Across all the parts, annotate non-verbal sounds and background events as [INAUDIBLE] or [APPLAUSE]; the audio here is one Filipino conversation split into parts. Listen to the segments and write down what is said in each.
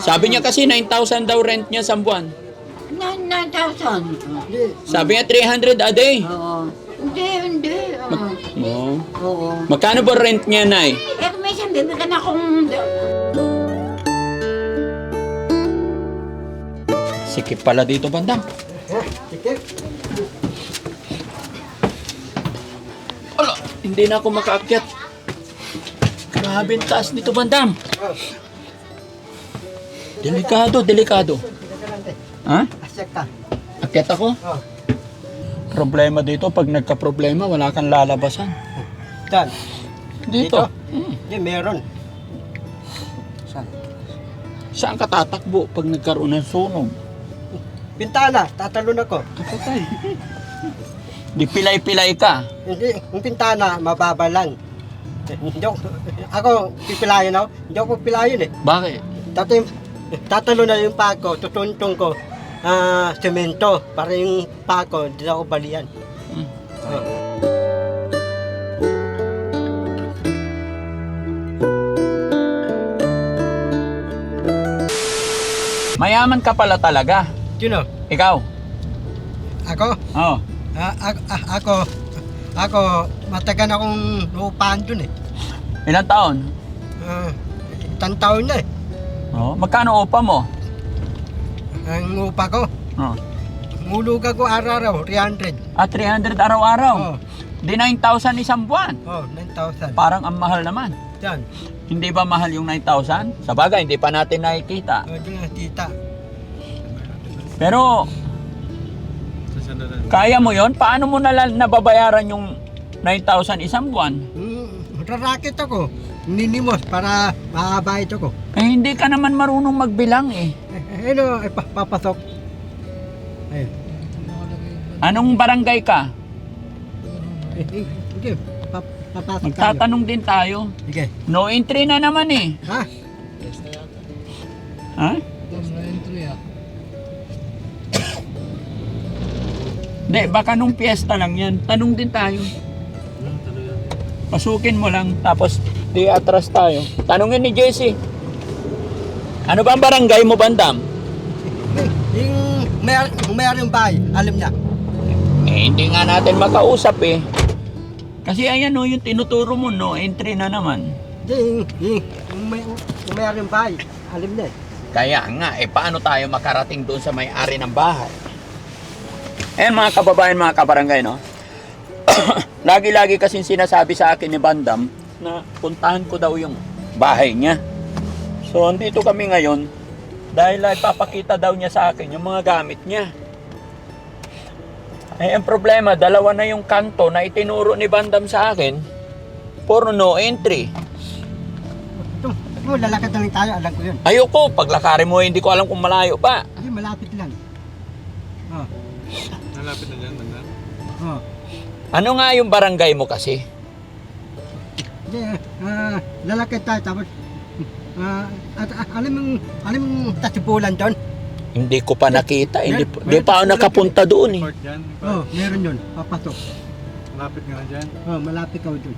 Sabi niya kasi 9,000 daw rent niya sa buwan. Na, na, thousand. Sabi niya 300 a day. Oo. Hindi, hindi. Oo. Oo. Oo. Magkano ba rent niya, Nay? Eh, kung minsan bibigyan akong... Sikip pala dito, bandang. Ala, hindi na ako makaakyat. Grabe ang taas nito, bandam. Delikado, delikado. Ha? Asyaka. Akyat ako? Oh. Problema dito, pag nagka-problema, wala kang lalabasan. Dan. Dito. Dito? Hmm. Meron. Saan? Saan ka tatakbo pag nagkaroon ng sunog? Pintana, tatalon ako. Kapatay. Di pilay-pilay ka. Hindi, yung pintana, mababa lang. Hindi ako, ako pipilayan ako. Hindi ako pipilayan eh. Bakit? Dati, tatalo na yung pako, tutuntong ko, ah, semento, para yung pako, hindi na ako balian. Hmm. Oh. Mayaman ka pala talaga. Sino? Ikaw? Ako? Oo. Ah, a- a- ako, ako, matagal akong lupahan dun eh. Ilang taon? Ah, isang taon na eh. Oo. Magkano upa mo? Ang upa ko, Oo. ngulugan ko araw-araw, 300. Ah, 300 araw-araw. Oh, Di 9,000 isang buwan. oh, 9,000. Parang ang mahal naman. Yan. Hindi ba mahal yung 9,000? Sa bagay, hindi pa natin nakikita. Oh, yun ang tita. Pero, kaya mo yon Paano mo nala- nababayaran yung 9,000 isang buwan? Hmm, rarakit ako. Ninimos para mahabayad ako. Eh, hindi ka naman marunong magbilang eh. Eh, ano, eh, pa- papasok. Ayun. Anong barangay ka? Eh, eh, Sige, pa- papasok tayo. Magtatanong din tayo. Sige. No entry na naman eh. Ha? Ha? Hindi, baka nung piyesta lang yan. Tanong din tayo. Pasukin mo lang, tapos di atras tayo. Tanungin ni Jesse. Ano ba ang barangay mo, Bandam? Yung may, mayroon yung bahay, alam niya. Eh, hindi nga natin makausap eh. Kasi ayan no, yung tinuturo mo, no entry na naman. Yung, yung, yung, may, yung mayroon yung bahay, alam niya. eh. Kaya nga, eh paano tayo makarating doon sa may-ari ng bahay? Ayan mga kababayan, mga kabarangay, no? [COUGHS] Lagi-lagi kasing sinasabi sa akin ni Bandam na puntahan ko daw yung bahay niya. So, andito kami ngayon dahil ay papakita daw niya sa akin yung mga gamit niya. Eh, ang problema, dalawa na yung kanto na itinuro ni Bandam sa akin. Puro no entry. Ito, ito, lalakad na lang tayo, alam ko yun. Ayoko, paglakarin mo, hindi ko alam kung malayo pa. Hindi, malapit lang. Oh, Nalapit na dyan, banda. oh. Ano nga yung barangay mo kasi? Hindi, ah, lalakad tayo, tapos, ah, at, ah, alam mong, alam mong tasipulan doon? Hindi ko pa nakita. Hindi, Mer- hindi pa ako nakapunta doon eh. Dyan. Oh, meron yun, papasok. Malapit nga na dyan. Oh, malapit ka doon.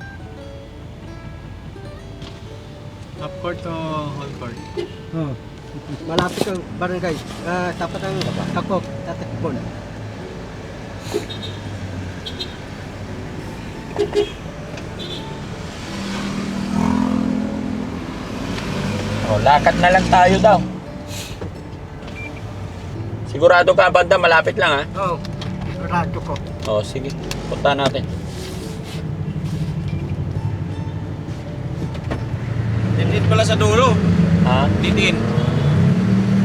Half court o whole court? Oh, malapit ka barangay. Ah, tapat ang kakok, tatakbon. O, lakad na lang tayo daw. Sigurado ka, banda, malapit lang ha? Oh, radyo ko. O, sige. Punta natin. Titin pala sa dulo. Ha? Titin.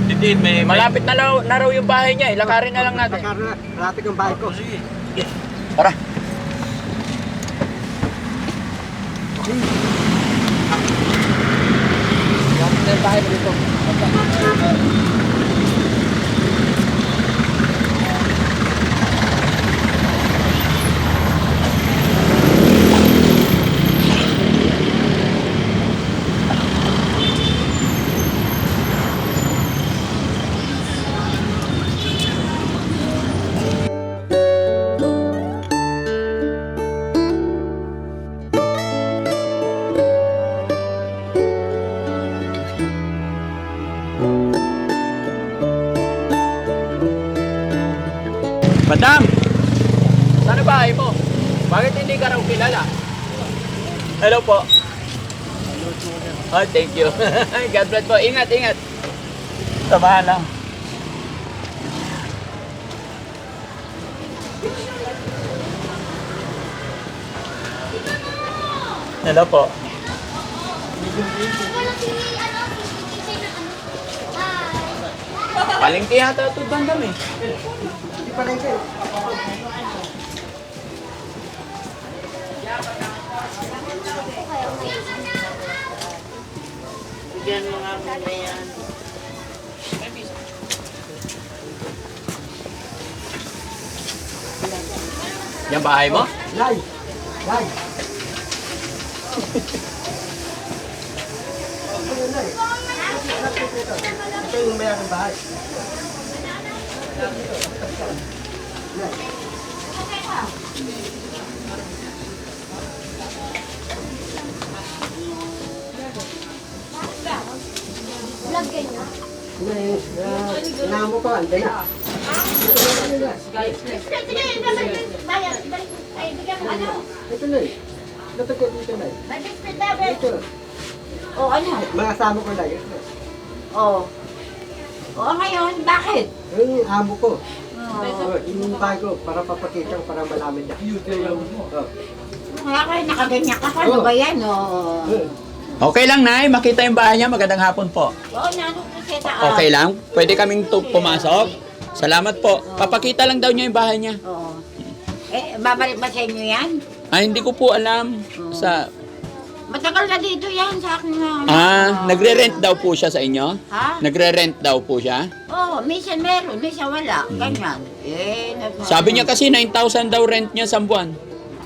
Titin, may... Malapit na, raw, na raw yung bahay niya eh. Lakarin na lang natin. Nakara- Malapit ang bahay ko. Sige. Tara. Malapit na ang bahay ko Madam! Saan ang bahay mo? Bakit hindi ka raw kilala? Hello po. Oh, thank you. [LAUGHS] God bless po. Ingat, ingat. Samahan lang. Hello po. Palengke yata ito bandam eh. Hindi pa rin kayo. Yan bahay mo? Lay! Lay! Ito yung mayroon ng bahay. May, uh, namo ko, andyan na. Ito na eh. Natagod dito na eh. Ito. O ano? Mga asama ko na yun. O. O ngayon, bakit? Yung amo ko. O. Oh, yung bahay ko para papakita ko para malaman niya. Oh. Kaya kayo nakaganyan ka. Ano ba yan? O. Oh. Okay lang, Nay. Makita yung bahay niya. Magandang hapon po. O, nano po siya taas. Okay lang? Pwede kaming tu- pumasok? Salamat po. Papakita lang daw niya yung bahay niya. Oo. Eh, babalik ba sa inyo yan? Ay, hindi ko po alam. Sa... Matagal na dito yan sa akin na. Ah, nagre-rent daw po siya sa inyo? Ha? Nagre-rent daw po siya? Oo, minsan meron, minsan wala. Ganyan. Eh, nag- Sabi niya kasi 9,000 daw rent niya sa buwan.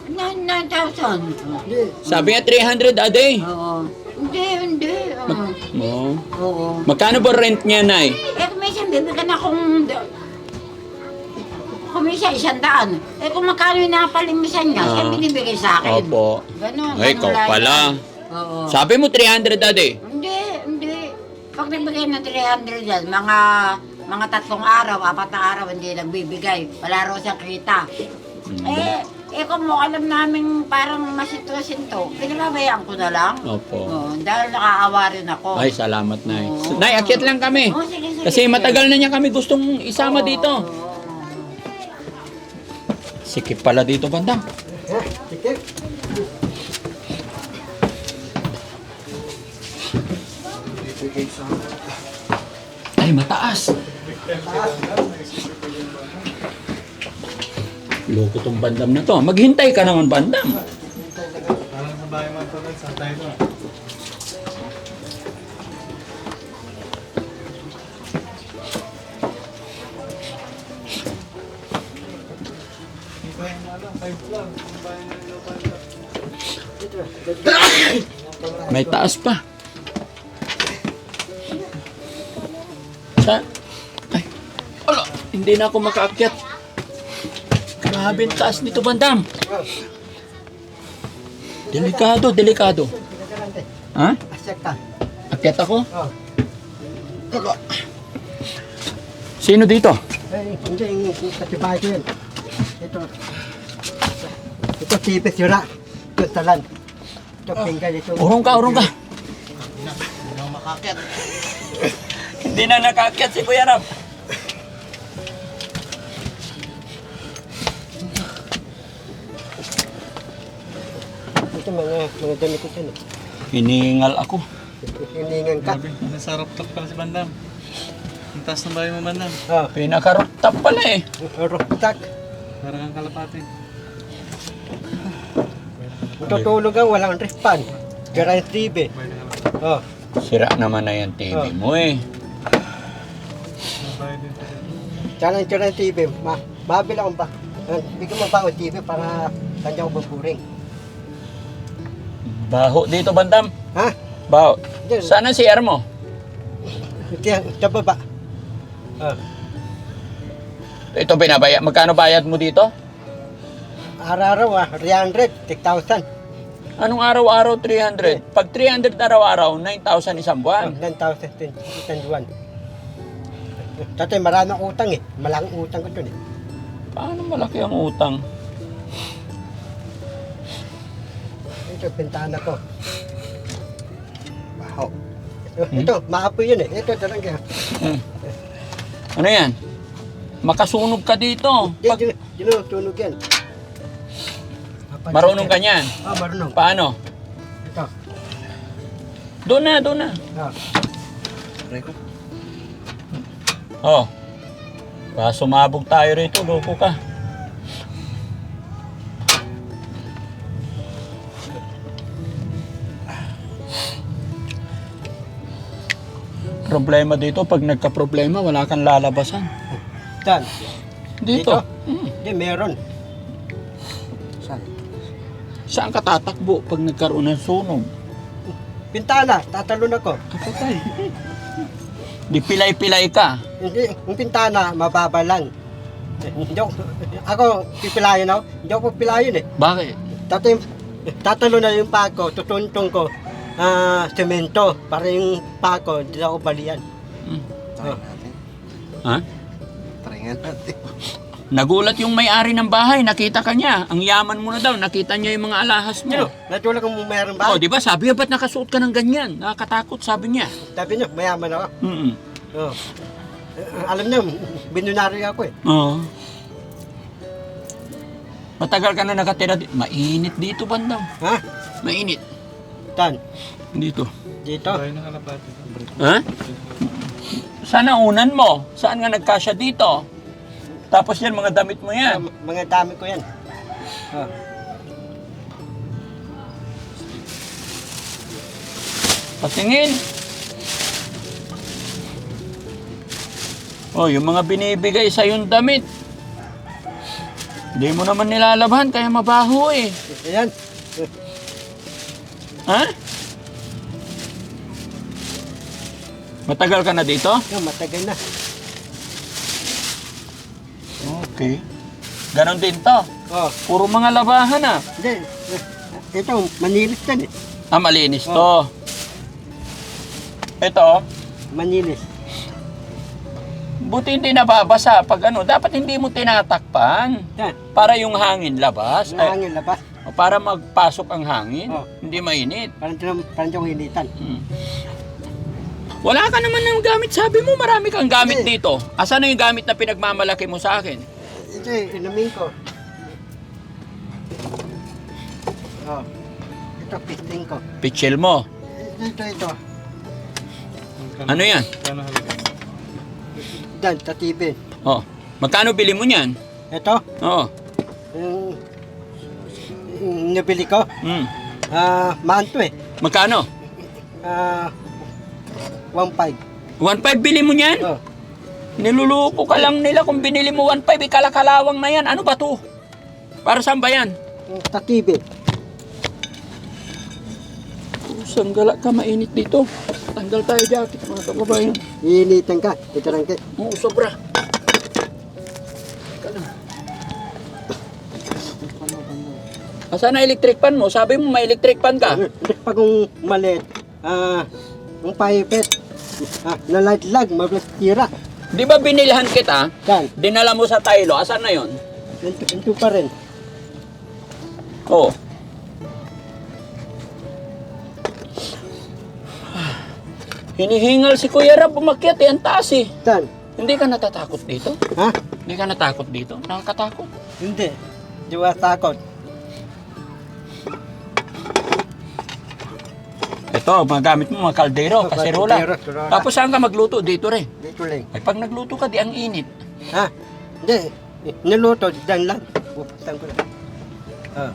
Na, 9,000. Hindi. Sabi niya 300 a day. Oo. Hindi, hindi. Oo. Oo. Oo. Magkano ba rent niya, Nay? Eh, minsan bibigyan akong... Kung minsan isang daan. Eh, kung magkano yung napalimisan niya, siya Ah. binibigay sa akin. Opo. Ganon. Ay, ganon ikaw lang pala. Oo. Sabi mo 300 a day. Hindi, hindi. Pag nagbigay ng 300 yan, mga mga tatlong araw, apat na araw, hindi nagbibigay. Wala raw siyang kita. Eh, eh kung mo alam namin parang masitwasin to, pinababayaan ko na lang. Opo. Oo, dahil nakaawa rin ako. Ay, salamat, Nay. Oo. Nay, akyat lang kami. Oo, sige, sige, Kasi sige. matagal na niya kami gustong isama Oo, dito. oo. Sikip pala dito, bandang. Ha? Sige. Ay, mataas. Loko tong bandam na to. Maghintay ka naman, bandam. Parang sa bahay mo ito, sa tayo May taas pa. Sa... Ay, ala, hindi na ako makaakyat. Grabe ang taas nito, bandam. Delikado, delikado. Ha? Akyat ako? Oh. Ala. Sino dito? Eh, hindi yun. Ito. Ito tipis yura. Ito talan. Urong ka, urong ka. [LAUGHS] Hindi na nakaakyat si Kuya Rab. Ito mga, mga damit ko dyan. Hiningal ako. Hiningan ka. Grabe, nasa rooftop pala si Bandam. Ang taas ng bahay mo, Bandam. Oh. Pinaka-rooftop pala eh. Ruktak. Parang ang kalapati. Tutulog ang walang respan. Gara yung TV. Oh. Sira naman na yung TV Oh. mo eh. Ang. Tsaka yung yung TV. Ma mabil akong ba? Bigyan mo ba ang TV para kanya ko buburing. Baho dito, Bandam. Ha? Baho. Diyan. Sana si mo? Diyan, sa baba. Ah. Ito binabaya. Magkano bayad mo dito? Araw-araw ah, 300, 6,000. Anong araw-araw 300? Pag 300 araw-araw, 9,000 isang buwan. 9,000, 21. Tatay, marami akong utang eh. Malaking utang ko dun eh. Paano malaki ang utang? Ito, pintana ko. Baho. Ito, Hmm? ito, maapoy yun eh. Ito, talagang kaya. Hmm. Ano yan? Makasunog ka dito. Di, Pag di, di, di, tunog yan. Marunong ka niyan. Ah, marunong. Paano? Ito. Doon na, doon na. Ah. Oh. Baka sumabog tayo rito, loko ka. Problema dito, pag nagka-problema, wala kang lalabasan. Saan? Dito. Dito? Mm. Meron. Saan? Ka tatakbo pag nagkaroon ng sunog? Pintana, tatalon ako. Kapatay. Di pilay-pilay ka. Hindi, yung pintana, mababa lang. Hindi ako, ako pipilayan ako. Hindi ako pipilayan eh. Bakit? Tatay, tatalo na yung pako, tutuntong ko, ah, semento, para yung pako, hindi ako balian. Mm. Oh. Ha? Try nga natin. Nagulat yung may-ari ng bahay, nakita ka niya. Ang yaman mo na daw, nakita niya yung mga alahas mo. Natulog kung mayroon ba? Oh, di ba? Sabi niya, ba't nakasuot ka ng ganyan? Nakakatakot, sabi niya. Sabi niyo, mayaman ako. Mm Oh. Eh, alam niyo, binunari ako eh. Oo. Matagal ka na nakatira dito. Mainit dito, bandang. Ha? Mainit. Tan, Dito. dito. Ha? Sana unan mo. Saan nga nagkasya dito? Tapos yan, mga damit mo yan. mga dami ko yan. Oh. Patingin. Oh, yung mga binibigay sa yung damit. Hindi mo naman nilalabhan, kaya mabaho eh. Ayan. Ha? Matagal ka na dito? Yung matagal na. Okay. Ganon din to. Oh, Puro mga labahan ah. hindi. Ito, manilis yan eh. Ah, malinis to. Ito, Manilis. buti hindi nababasa pag ano. Dapat hindi mo tinatakpan. Yan, Para yung hangin labas. Ay, hangin labas. para magpasok ang hangin. Oh. Hindi mainit. Parang tinam, parang yung hinitan. Hmm. Wala ka naman ng gamit. Sabi mo marami kang gamit Hindi. dito. Asan na yung gamit na pinagmamalaki mo sa akin? Ito eh, inumin ko. Oh. Ito, pisting ko. Pitchel mo. Ito, ito. Ano yan? Kano halaga? Dan, tatipin. Oh. Magkano bili mo niyan? Ito, Oo. yung, yung nabili ko. Hmm. Ah, manto eh. Magkano? Ah, 1.5. 1.5 bili mo niyan? Oh. Niluluko ka lang nila kung binili mo 1.5, ikalakalawang na yan. Ano ba to? Para saan ba yan? Yung tatipin. Pusang gala ka, mainit dito. Tanggal tayo jacket, mga kababayan. Iinitan ka. Kayo. Oo, sobra. Asan na electric pan mo? Sabi mo may electric pan ka. Pag yung malit, ah, yung paipet, ah, naladlag, mablas tira. Di ba binilhan kita? Dan, Dinala mo sa Tylo. Asan na yon? ito, ito pa rin. Oo. Hinihingal si Kuya Rab umakyat eh, ang taas eh. Dan, Hindi ka natatakot dito? ha? Hindi ka natakot dito? Nakakatakot. Hindi. Di ba takot? Ito, mga gamit mo, mga kaldero, kaserola. Tapos saan ka magluto? Dito rin. Dito lang. Ay, pag nagluto ka, di ang init. Ha? Hindi. Niluto, dan lang. Buksan ko lang. Ah.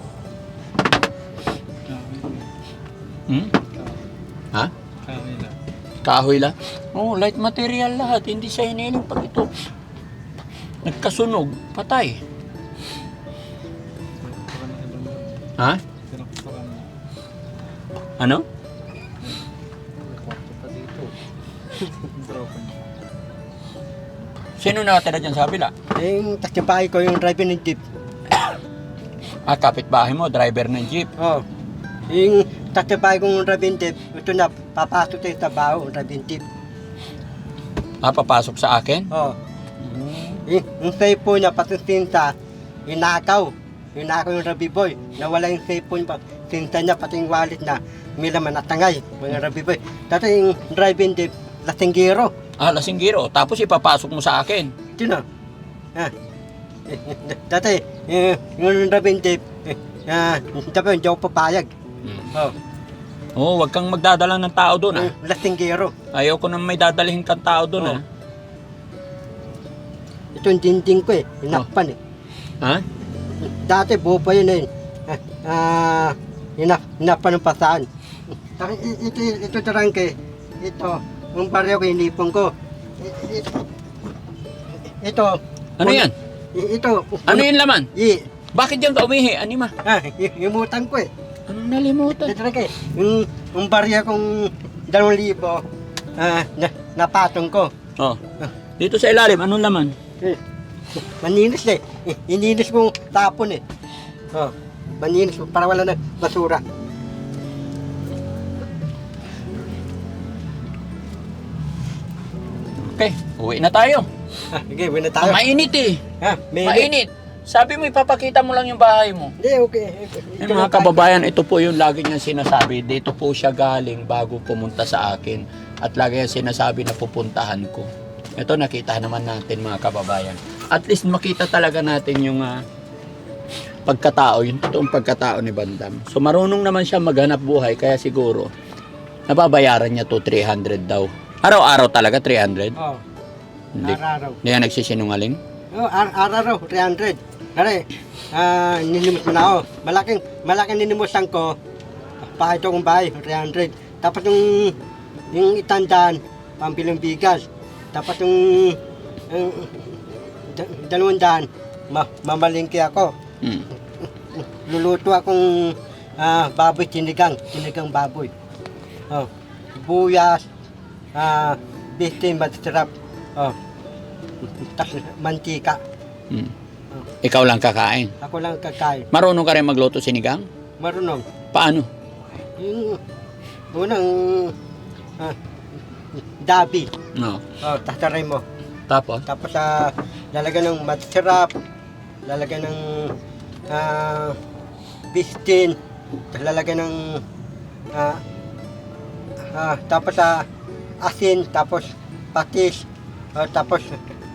Hmm? Ha? Kami lang. Kahoy lang? Oo, light material lahat. Hindi siya hiniling pag ito. Nagkasunog, patay. Ha? Ano? Sino nakatira dyan sa kabila? Yung taksibahay ko, yung driver ng jeep. Ah, kapitbahay mo, driver ng jeep. Oh. Yung taksibahay kong driver ng jeep, ito na, papasok tayo sa baho, driver ng jeep. Ah, papasok sa akin? Oh. Yung, yung cellphone niya, pati sinta, inakaw. Inakaw yung Rabi Boy. Nawala yung cellphone pa. Sinta niya, pati yung wallet na. May laman at tangay, mga Rabi Boy. Dati yung driving jeep, lasinggero. Ah, lasinggiro. Tapos ipapasok mo sa akin. Sino? Ah. Eh, Dati, eh, yung driving jeep, eh, ah, dapat hindi ako papayag. Oh, Oo, wag kang magdadala ng tao doon ah. yung lasinggero. Ayaw ko na may dadalhin kang tao doon Oo. ah. Ito yung dinding ko eh, hinakpan eh. Ha? Dati buo pa yun eh. Ah, ah, hinap, hinapan ng pasaan. Taki, i- ito, ito tarangke. Ito, yung baryo ko, inipon ko. Ito. Ano yan? Ito. Ano yung laman? I, Bakit yan ka umihi? Anima? ah, y- yung utang ko eh. Anong nalimutan? Ito tarangke. Yung, yung baryo kong dalawang libo, ah, na, napatong ko. Oh. Dito sa ilalim, anong laman? Eh, maninis eh. Eh, Ininis kong tapon eh. Oh, maninis para wala na basura. Okay, uwi na tayo. Sige, wala Ah, tayo. mainit eh. Ha, may Mainit. Sabi mo, ipapakita mo lang yung bahay mo. Hindi, okay. Eh, mga kababayan, ito po yung lagi niya sinasabi. Dito po siya galing bago pumunta sa akin. At lagi niya sinasabi na pupuntahan ko. Ito nakita naman natin mga kababayan. At least makita talaga natin yung ah, pagkatao, yung totoong pagkatao ni Bandam. So marunong naman siya maghanap buhay kaya siguro nababayaran niya to 300 daw. Araw-araw talaga 300. Oh, Hindi, araw-araw. hindi yan nagsisinungaling. Oh, ar- araw-araw, 300. Kare, ah, ninimos mo na ako. Malaking, malaking ninimusan ko. Pakit kong bahay, 300. Tapos yung, yung itandaan, pambilang bigas. Tapos yung, yung da- dalawang daan, ma mamalingki ako. Hmm. Luluto akong ah, baboy sinigang, sinigang baboy. Oh, buyas, ah, bitin, masarap. Oh, tapos mantika. Hmm. Ikaw lang kakain. Ako lang kakain. Marunong ka rin magluto sinigang? Marunong. Paano? Yung unang ah, dabi. No. Oh, tataray mo. Tapos? Tapos sa lalagyan ng masarap, lalagyan ng ah, bistin, tapos lalagyan ng ah, ah, tapos sa asin, tapos patis, ah, tapos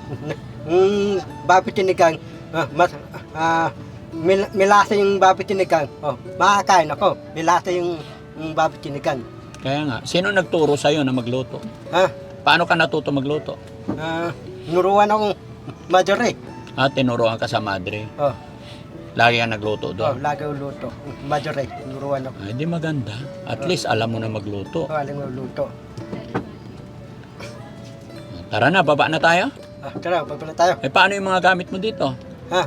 [LAUGHS] yung babi tinigang, ah, mas, ah, mil, milasa yung babi tinigang. Oh, makakain ako. Milasa yung, yung babi tinigang. Kaya nga, sino nagturo sa'yo na magluto? Ha? Paano ka natuto magluto? Ah, nuruan akong madure. Ah, tinuruan ka sa madre. Oh, Lagi ka nagluto oh, doon. lagaw luto. Madure, nuruan ako. Ay, di maganda. At least alam mo na magluto. Oh, alam mo luto. Tara na, baba na tayo. Ah, tara, pagpala tayo. Eh, paano yung mga gamit mo dito? Ha?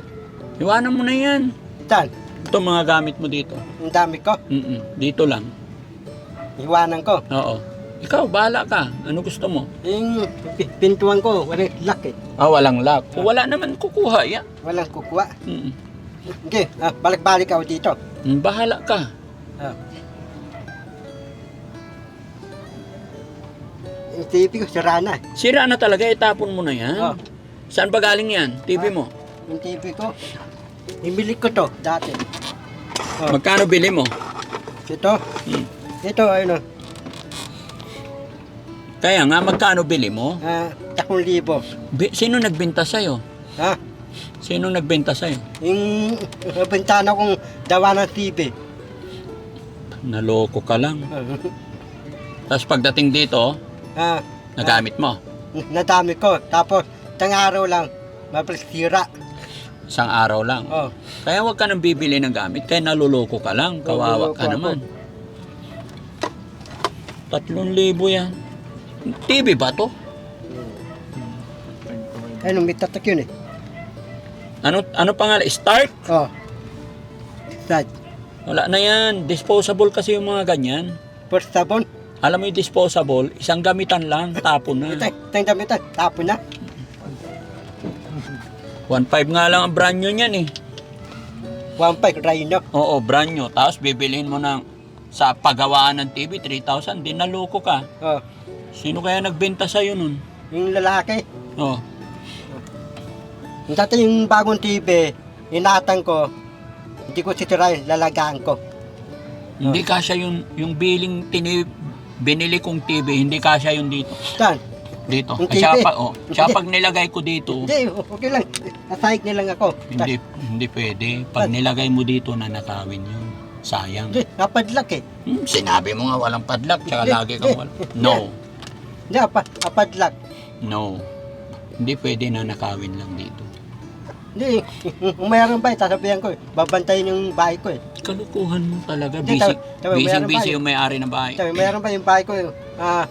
Iwanan mo na yan. Saan? Ito mga gamit mo dito. Ang dami ko. Mm dito lang. Iwanan ko. Oo. Ikaw, bahala ka. Ano gusto mo? Yung pi- pintuan ko, walang lock eh. Ah, walang lock. Kung wala naman, kukuha yan. Walang kukuha. Mm Okay, ah, balik-balik ako dito. Mm, Bahala ka. Ah. TV ko, sira na. Sira na talaga, itapon mo na yan. Oh, Saan ba galing yan? TV mo? yung TV ko, ibili ko to dati. Oh, Magkano bili mo? ito, Hmm. ito, ano, Kaya nga, magkano bili mo? ah, takong libo. Bi- sino nagbenta sa'yo? Ha? Sino nagbenta sa'yo? Yung bintana kong dawa ng TV. Naloko ka lang. Tapos pagdating dito, Ah, nagamit mo. nadami ko. Tapos, tang araw lang, mapasira. Isang araw lang. Oh, Kaya huwag ka nang bibili ng gamit. Kaya naluloko ka lang. Kawawa ka Naluloko naman. Tatlong libo yan. TV ba to? ano, may tatak yun eh. Ano, ano pangalan? Start? Oh. Sad. Wala na yan. Disposable kasi yung mga ganyan. First sabon. Alam mo yung disposable, isang gamitan lang, tapon na. Ito, damit na. Tapon na. 1.5 nga lang ang brand new niyan eh. One pack, rhino. Oo, brand new. Tapos bibilihin mo ng sa paggawaan ng TV, 3,000. Di naloko ka. Oh. Sino kaya nagbenta sa'yo nun? yung lalaki. Oh. Yung dati yung bagong TV, inatang ko, hindi ko sitirahin, lalagaan ko. Hindi kasya yung, yung billing tini, binili kong TV, hindi kasya yung dito. Saan? Dito. Yung Siya TV? pa, oh, siya Hindi. pag nilagay ko dito, Hindi, okay lang. Nasahig nilang ako. hindi, hindi pwede. Pag nilagay mo dito, nanakawin yun. Sayang. Hindi, napadlak eh. Hmm, sinabi mo nga walang padlock, tsaka Hindi, lagi kang hindi. wala. No, Hindi, apa, napadlak. no. Hindi pwede na nakawin lang dito. Hindi, kung mayroon ba, sasabihan ko eh. Babantayin yung bahay ko eh. Kalukuhan mo talaga. Hindi, Busy, tabi- tabi, busy, ba busy eh? yung may-ari ng bahay. Sabi, mayroon ba yung bahay ko eh. Ah,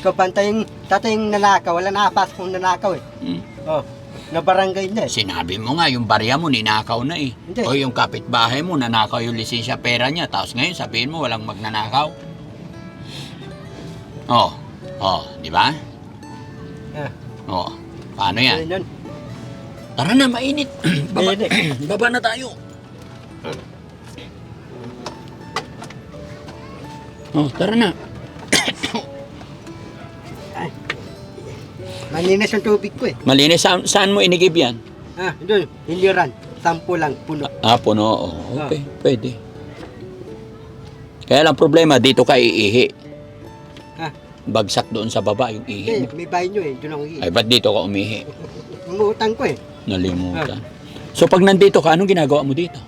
kabantayin, tatay yung nanakaw, wala nakapasok kong nanakaw eh. Hmm. Oh, na barangay na eh. Sinabi mo nga, yung barya mo, ninakaw na eh. Hindi. O yung kapitbahay mo, nanakaw yung lisensya pera niya. Tapos ngayon, sabihin mo, walang magnanakaw. Oh, oh, di ba? Ah, Oh, paano yan? yun yun. Tara na, mainit. [CLEARS THROAT] Baba, [CLEARS THROAT] baba na tayo. Oh, tara na. [COUGHS] Maninis yung tubig ko eh. Malinis, saan, saan mo inigib yan? Ah, doon, hiliran. Sampu lang, puno. Ah, puno. Oh, okay, pwede. Kaya lang problema, dito ka iihi. Ah, Bagsak doon sa baba yung ihi eh, mo. may bahay nyo eh. Doon ako Ay, ba't dito ka umihi? Umuutang ko eh. Nalimutan. So, pag nandito ka, anong ginagawa mo dito?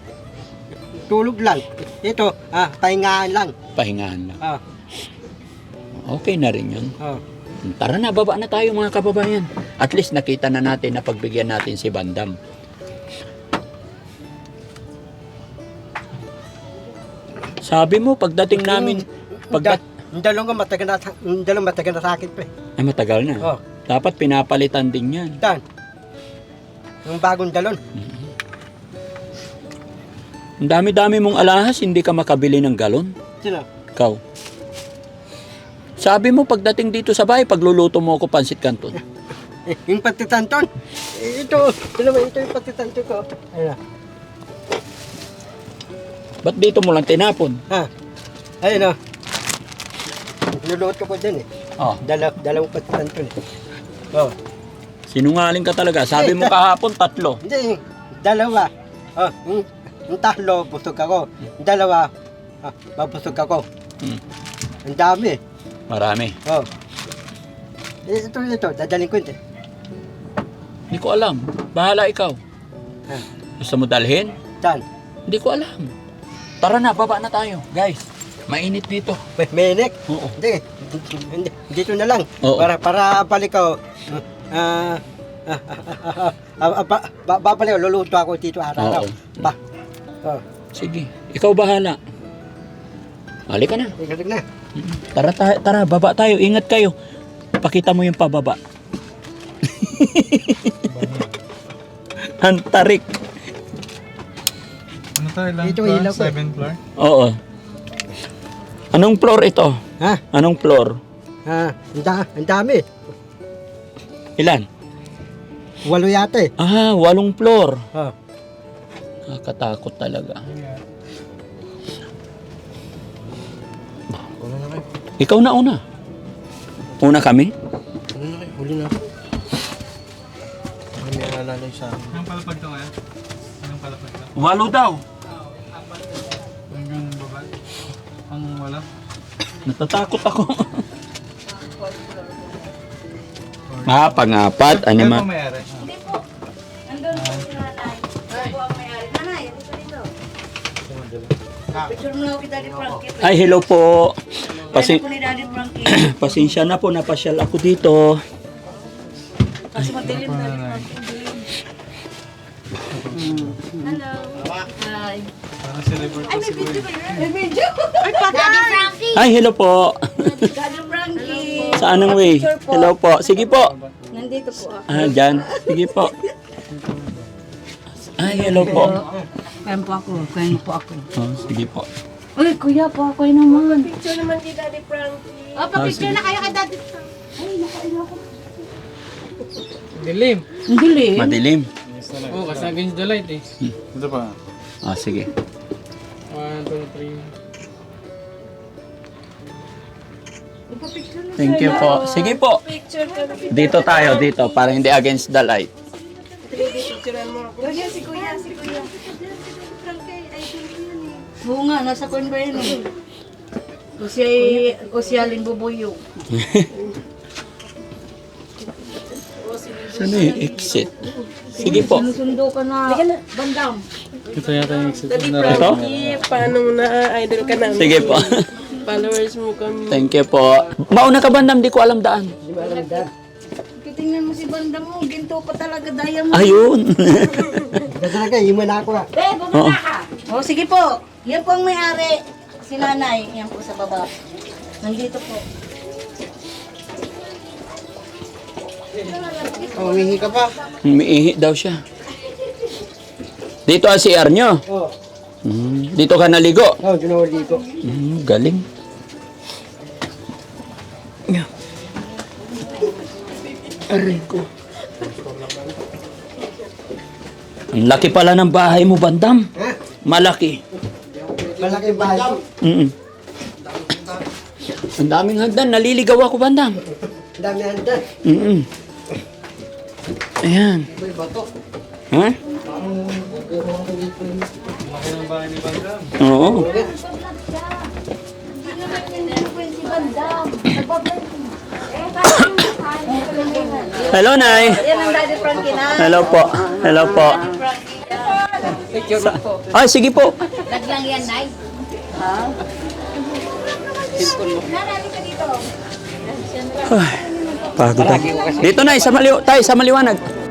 Tulog lang. Ito, ah, pahingaan lang. Pahingahan lang. Ah, Okay na rin yun. ah. Tara na, baba na tayo mga kababayan. At least nakita na natin na pagbigyan natin si Bandam. Sabi mo, pagdating namin, pagdat Yung dalawang matagal na, yung dalawang matagal na sa akin pa eh. ay matagal na. Oh, Dapat pinapalitan din yan. saan? Yung bagong dalon. Ang dami-dami mong alahas, hindi ka makabili ng galon. Sino? Ikaw. Sabi mo, pagdating dito sa bahay, pagluluto mo ako pansit canton. Eh, [LAUGHS] yung patitanton. Eh, ito, dalawa, ito yung patitanton ko. Ayun na. Ba't dito mo lang tinapon? Ha? Ayun o. Niluluot ko po dyan eh. Oh, Dalaw, dalawang patitanton eh. Oh. Sinungaling ka talaga. Sabi mo kahapon, tatlo. Hindi, dalawa. Oh, yung, yung tatlo, busog ako. Yung dalawa, ah, mabusog ako. Hmm, Ang dami. marami. Oh. Eh, ito, ito, dadaling ko ito. Hindi ko alam. Bahala ikaw. Ha? Gusto mo dalhin? Saan? Hindi ko alam. Tara na, baba na tayo. Guys, mainit dito. May menek? Oo. Hindi, hindi, dito na lang. Oo. Para, para balik ako. [LAUGHS] Ah, ah, ah, ah, ah, ah, ba- luluto ako dito araw-araw. Oo. Ba? Oh, Sige, ikaw bahala. Halika na. ikaw na. Tara, ta- tara, baba tayo. Ingat kayo. Pakita mo yung pababa. [LAUGHS] Ang tarik. Ano tayo lang? Dito, floor? ilaw ko eh. Seventh floor? Oo. Anong floor ito? Ha? Anong floor? Ah, ang, da- ang dami. Ilan? Walo yata eh. Ah, walong floor. Oh. Nakakatakot talaga. Una na kayo. Ikaw na una. Una kami? Una na kayo. Huli na. May alalay sa akin. Anong palapag to ngayon? Anong palapag to? Walo daw. Hanggang baba? Ang wala? Natatakot ako. [LAUGHS] ah, pangapat. Ano ma? po may-ari? Nandun po si nanay. Po ang may-ari. Nanay, dito dito. Picture mo na ako kay Daddy Frankie. Ay, hello po. Pasi Pasi... po ni Daddy Frankie. [CLEARS THROAT] pasensya na po, napasyal ako dito. Kasi madilim na Daddy. Frankie. Hello. Hi. Parang celebrate ko siguro. May video. Ay, Daddy Frankie. Ay, hello po. Daddy. Saan ang way? Hello po. Sige po. Nandito po ako. Ah, dyan. Sige po. Ay, hello po. Kain po ako. Kain po ako. Oh, sige po. Uy, kuya po ako naman. Picture naman kay Daddy Frankie. Oh, pa-picture na kayo kay Daddy Frankie. Dilim. Ang dilim. Madilim. Oo, oh, kasi against the light eh. Ito pa. Ah, sige. One, two, three. Thank you po. Sige po. Dito tayo, dito, para hindi against the light. Kuya, si kuya, si kuya. Oo nga, nasa kon ba yun eh. O siya, o siya limbubuyog. Saan na yung exit? Sige po. Sinusundo ka na. Bandam. Ito yata yung exit Daddy na Ito? Frankie, paano na-idol ka namin? Sige po. Followers mo kami. Thank you po. Mauna ka bandam, di ko alam daan. Titingnan mo si Bandam mo, ginto pa talaga daya mo. Ayun. Kasi talaga, yung na ako ah. Be, bumaba ka. O sige po, yan po ang may-ari. Si nanay, yan po sa baba. Nandito po. Oh, umihi ka pa. Umiihi daw siya. Dito ang CR nyo. Oh, Hmm, Dito ka naligo. oh, ginawa dito. Hmm, galing. Aray ko. Ang laki pala ng bahay mo, Bandam. Ha? Malaki. Malaki yung bahay ko. Mm Ang daming hagdan. Naliligaw ako, Bandam. Ang dami handa. Mm Ayan. Ha? Laki ng bahay ni Bandam. Oo. Si Bandam. Hello, Nay. Yan ang Daddy Frankie na. Hello po. Hello po. Ay, sige po. Laglang yan, Nay. Ay, pagod ako. Dito na, sa, mali tayo, sa maliwanag.